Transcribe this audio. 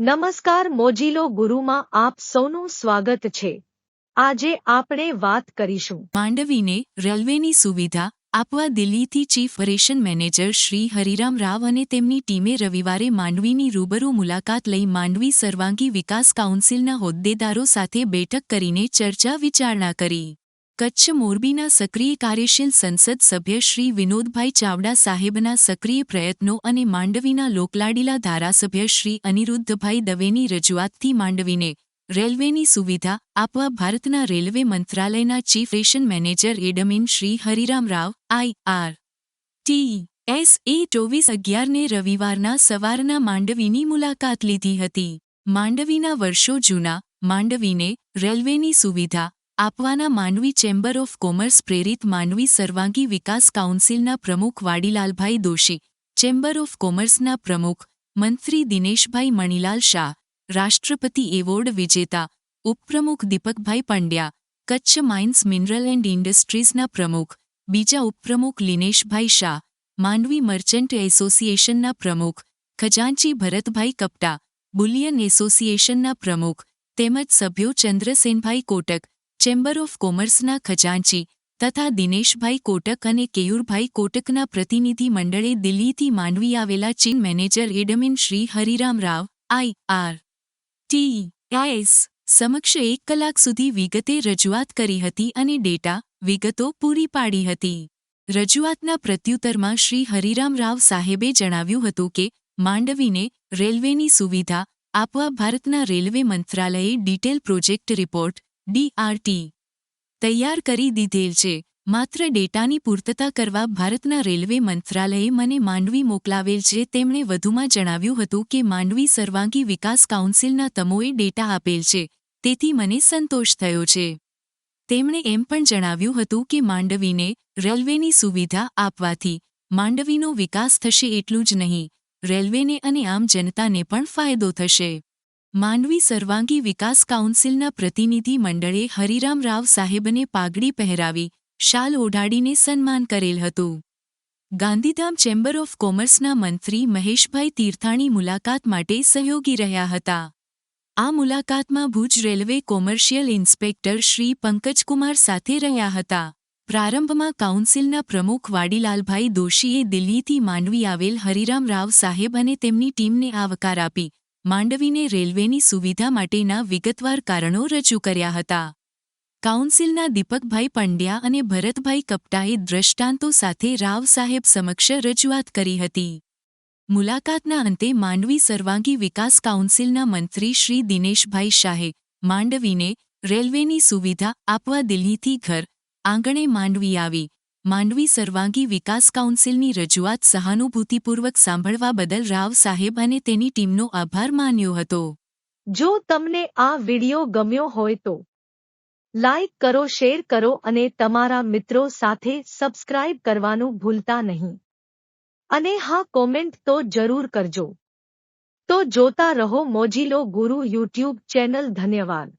નમસ્કાર મોજીલો ગુરુમાં આપ સૌનું સ્વાગત છે આજે આપણે વાત કરીશું માંડવીને રેલવેની સુવિધા આપવા દિલ્હીથી chief operation manager Shri Hariram Rao અને તેમની ટીમે રવિવારે માંડવીની રૂબરૂ મુલાકાત લઈ માંડવી સર્વાંગી વિકાસ કાઉન્સિલના હોદ્દેદારો સાથે બેઠક કરીને ચર્ચા વિચારણા કરી. કચ્છ મોરબીના સક્રિય કાર્યશીલ સંસદ સભ્ય શ્રી વિનોદભાઈ ચાવડા સાહેબના સક્રિય પ્રયત્નો અને માંડવીના લોકલાડીલા ધારાસભ્ય શ્રી અનિરુદ્ધભાઈ દવેની રજૂઆતથી માંડવીને રેલવેની સુવિધા આપવા ભારતના રેલવે મંત્રાલયના chief ration manager admin Shri Hariram Rao, I R T S એ ચોવીસ અગિયારને રવિવારના સવારના માંડવીની મુલાકાત લીધી હતી. માંડવીના વર્ષો જૂના, માંડવીને રેલવેની સુવિધા આપવાના માંડવી ચેમ્બર ઓફ કોમર્સ પ્રેરિત માંડવી સર્વાંગી વિકાસ કાઉન્સિલના પ્રમુખ વાડીલાલભાઈ દોશી, ચેમ્બર ઓફ કોમર્સના પ્રમુખ મંત્રી દિનેશભાઈ મણીલાલ શાહ રાષ્ટ્રપતિ એવોર્ડ વિજેતા ઉપપ્રમુખ Deepakbhai Pandya, Kutch mines mineral and ઇન્ડસ્ટ્રીઝના પ્રમુખ, બીજા ઉપપ્રમુખ લિનેશભાઈ શાહ, માંડવી મર્ચન્ટ એસોસિએશનના પ્રમુખ, ખજાનચી ભરતભાઈ કપટા, બુલિયન એસોસિએશનના પ્રમુખ, તેમજ સભ્યો ચંદ્રસેનભાઈ કોટક, ચેમ્બર ઓફ કોમર્સના ખજાનચી, તથા દિનેશભાઈ કોટક અને કેયુરભાઈ કોટકના પ્રતિનિધિ મંડળે દિલ્હીથી માંડવી આવેલા ચીન manager admin Shri Hariram Rao, I R. T S સમક્ષ એક કલાક સુધી વિગતે રજૂઆત કરી હતી અને ડેટા, વિગતો પૂરી પાડી હતી. રજૂઆતના પ્રત્યુત્તરમાં શ્રી હરિરામ રાવ સાહેબે જણાવ્યું હતું કે, માંડવીને રેલવેની સુવિધા આપવા ભારતના રેલવે મંત્રાલયે ડિટેલ પ્રોજેક્ટ રિપોર્ટ ડીઆરટી તૈયાર કરી દીધેલ છે. માત્ર ડેટાની પૂર્તતા કરવા ભારતના રેલવે મંત્રાલયે મને માંડવી મોકલાવેલ છે, તેમણે વધુમાં જણાવ્યું હતું કે માંડવી સર્વાંગી વિકાસ કાઉન્સિલના તમોએ ડેટા આપેલ છે, તેથી મને સંતોષ થયો છે. તેમણે એમ પણ જણાવ્યું હતું કે માંડવીને રેલવેની સુવિધા આપવાથી માંડવીનો વિકાસ થશે એટલું જ નહીં, રેલવેને અને આમ જનતાને પણ ફાયદો થશે. માંડવી સર્વાંગી વિકાસ કાઉન્સિલના પ્રતિનિધિ મંડળે હરિરામ રાવ સાહેબને પાઘડી પહેરાવી શાલ ઓઢાડીને સન્માન કરેલ હતું. ગાંધીધામ ચેમ્બર ઓફ કોમર્સના મંત્રી મહેશભાઈ તીર્થાણી મુલાકાત માટે સહયોગી રહ્યા હતા. આ મુલાકાતમાં Bhuj railway commercial inspector Shri Pankajkumar સાથે રહ્યા હતા. પ્રારંભમાં કાઉન્સિલના પ્રમુખ વાડીલાલભાઈ દોશીએ દિલ્હીથી માંડવી આવેલ હરિરામ રાવ સાહેબ અને તેમની ટીમને આવકાર આપી, માંડવીને રેલવેની સુવિધા માટેના વિગતવાર કારણો રજૂ કર્યા હતા. કાઉન્સિલના દીપકભાઈ પંડ્યા અને ભરતભાઈ કપટાએ દ્રષ્ટાંતો સાથે રાવ સાહેબ સમક્ષ રજૂઆત કરી હતી. મુલાકાતના અંતે માંડવી સર્વાંગી વિકાસ કાઉન્સિલના મંત્રી શ્રી દિનેશભાઈ શાહે માંડવીને રેલવેની સુવિધા આપવા દિલ્હીથી ઘર આંગણે માંડવી આવી. માંડવી સર્વાંગી વિકાસ કાઉન્સિલની રજૂઆત સહાનુભૂતિપૂર્વક સાંભળવા બદલ રાવ સાહેબ અને તેની ટીમનો આભાર માન્યો હતો. જો તમને આ વિડિયો ગમ્યો હોય તો લાઇક કરો, શેર કરો અને તમારા મિત્રો સાથે સબસ્ક્રાઇબ કરવાનું ભૂલતા નહીં. અને હા, કોમેન્ટ તો જરૂર કરજો. તો જોતા રહો મોજીલો ગુરુ યુટ્યુબ ચેનલ, ધન્યવાદ.